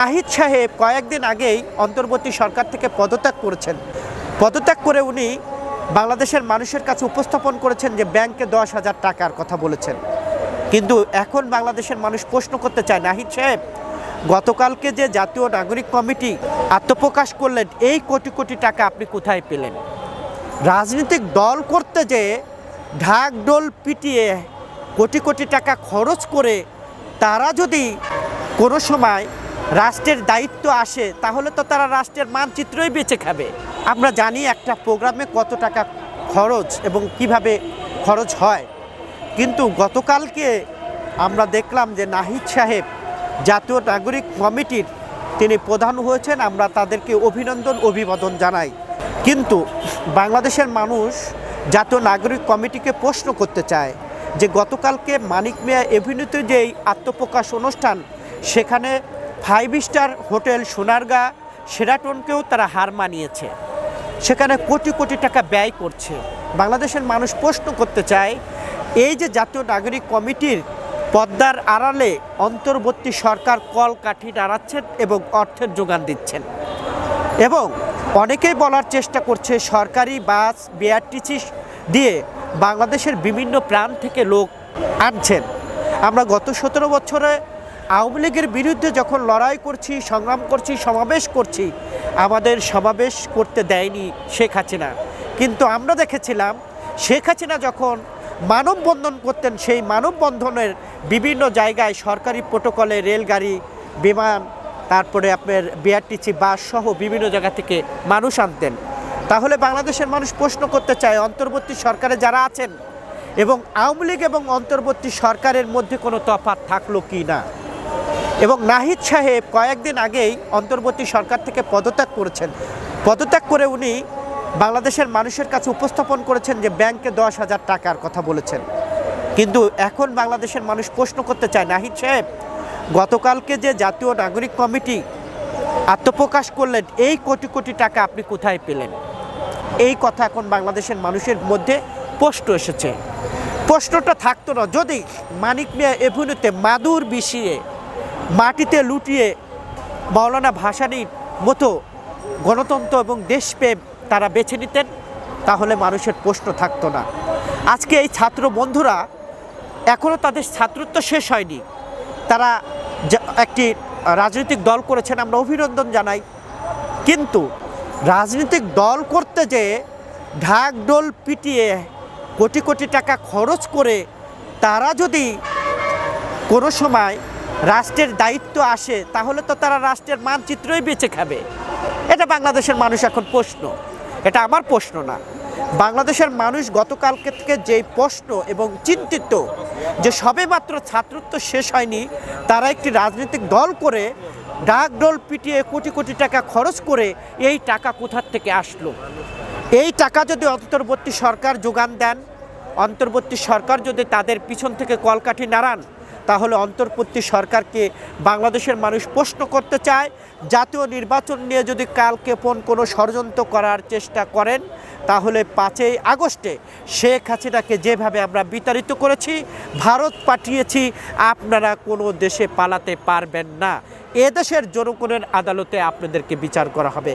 নাহিদ সাহেব কয়েকদিন আগেই অন্তর্বর্তী সরকার থেকে পদত্যাগ করেছেন। পদত্যাগ করে উনি বাংলাদেশের মানুষের কাছে উপস্থাপন করেছেন যে ব্যাংকে দশ হাজার টাকার কথা বলেছেন। কিন্তু এখন বাংলাদেশের মানুষ প্রশ্ন করতে চায়, নাহিদ সাহেব, গতকালকে যে জাতীয় নাগরিক কমিটি আত্মপ্রকাশ করলেন, এই কোটি কোটি টাকা আপনি কোথায় পেলেন? রাজনৈতিক দল করতে যে ঢাক ডোল পিটিয়ে কোটি কোটি টাকা খরচ করে তারা যদি কোনো সময় রাষ্ট্রের দায়িত্ব আসে, তাহলে তো তারা রাষ্ট্রের মানচিত্রই বেঁচে খাবে। আমরা জানি একটা প্রোগ্রামে কত টাকা খরচ এবং কীভাবে খরচ হয়। কিন্তু গতকালকে আমরা দেখলাম যে নাহিদ সাহেব জাতীয় নাগরিক কমিটির তিনি প্রধান হয়েছেন, আমরা তাদেরকে অভিনন্দন, অভিবাদন জানাই। কিন্তু বাংলাদেশের মানুষ জাতীয় নাগরিক কমিটিকে প্রশ্ন করতে চায় যে গতকালকে মানিক মিয়া এভিনিউতে যেই আত্মপ্রকাশ অনুষ্ঠান, সেখানে ফাইভ স্টার হোটেল সোনারগা, সেরাটনকেও তারা হার মানিয়েছে। সেখানে কোটি কোটি টাকা ব্যয় করছে। বাংলাদেশের মানুষ প্রশ্ন করতে চায়, এই যে জাতীয় নাগরিক কমিটির পদ্মার আড়ালে অন্তর্বর্তী সরকার কল কাঠি নাড়াচ্ছেন এবং অর্থের যোগান দিচ্ছেন। এবং অনেকেই বলার চেষ্টা করছে, সরকারি বাস, বিআরটিসি দিয়ে বাংলাদেশের বিভিন্ন প্রান্ত থেকে লোক আনছেন। আমরা গত সতেরো বছরে আওয়ামী লীগের বিরুদ্ধে যখন লড়াই করছি, সংগ্রাম করছি, সমাবেশ করছি, আমাদের সমাবেশ করতে দেয়নি শেখ হাসিনা। কিন্তু আমরা দেখেছিলাম শেখ হাসিনা যখন মানববন্ধন করতেন, সেই মানববন্ধনের বিভিন্ন জায়গায় সরকারি প্রোটোকলে রেলগাড়ি, বিমান, তারপরে আপনার বিআরটিসি বাস সহ বিভিন্ন জায়গা থেকে মানুষ আনতেন। তাহলে বাংলাদেশের মানুষ প্রশ্ন করতে চায়, অন্তর্বর্তী সরকারে যারা আছেন এবং আওয়ামী লীগ এবং অন্তর্বর্তী সরকারের মধ্যে কোনো তফাৎ থাকল কি না? এবং নাহিদ সাহেব কয়েকদিন আগেই অন্তর্বর্তী সরকার থেকে পদত্যাগ করেছেন। পদত্যাগ করে উনি বাংলাদেশের মানুষের কাছে উপস্থাপন করেছেন যে ব্যাংকে দশ হাজার টাকার কথা বলেছেন। কিন্তু এখন বাংলাদেশের মানুষ প্রশ্ন করতে চায়, নাহিদ সাহেব, গতকালকে যে জাতীয় নাগরিক কমিটি আত্মপ্রকাশ করলেন, এই কোটি কোটি টাকা আপনি কোথায় পেলেন? এই কথা এখন বাংলাদেশের মানুষের মধ্যে প্রশ্ন এসেছে। প্রশ্নটা থাকতো না। যদি মানিক মিয়া এভিনিউতে মাদুর বিষিয়ে মাটিতে লুটিয়ে মাওলানা ভাসানির মতো গণতন্ত্র এবং দেশপ্রেম তারা বেছে নিতেন, তাহলে মানুষের প্রশ্ন থাকতো না। আজকে এই ছাত্র বন্ধুরা এখনও তাদের ছাত্রত্ব শেষ হয়নি। তারা একটি রাজনৈতিক দল করেছেন, আমরা অভিনন্দন জানাই। কিন্তু রাজনৈতিক দল করতে যে ঢাক ডোল পিটিয়ে কোটি কোটি টাকা খরচ করে তারা যদি কোনো সময় রাষ্ট্রের দায়িত্ব আসে, তাহলে তো তারা রাষ্ট্রের মানচিত্রই বেঁচে খাবে। এটা বাংলাদেশের মানুষ এখন প্রশ্ন। এটা আমার প্রশ্ন না। বাংলাদেশের মানুষ গতকালকে থেকে যেই প্রশ্ন এবং চিন্তিত যে সবেমাত্র ছাত্রত্ব শেষ হয়নি, তারা একটি রাজনৈতিক দল করে ডাক ডোল পিটিয়ে কোটি কোটি টাকা খরচ করে এই টাকা কোথার থেকে আসলো? এই টাকা যদি অন্তর্বর্তী সরকার যোগান দেন, অন্তর্বর্তী সরকার যদি তাদের পিছন থেকে কলকাঠি নাড়ান তাহলে অন্তর্বর্তী সরকারকে বাংলাদেশের মানুষ প্রশ্ন করতে চায়, জাতীয় নির্বাচন নিয়ে যদি কালকে পণ কোনো ষড়যন্ত্র করার চেষ্টা করেন, তাহলে পাঁচই আগস্টে শেখ হাসিনাকে যেভাবে আমরা বিতাড়িত করেছি, ভারত পাঠিয়েছি, আপনারা কোনো দেশে পালাতে পারবেন না। এদেশের জনগণের আদালতে আপনাদেরকে বিচার করা হবে।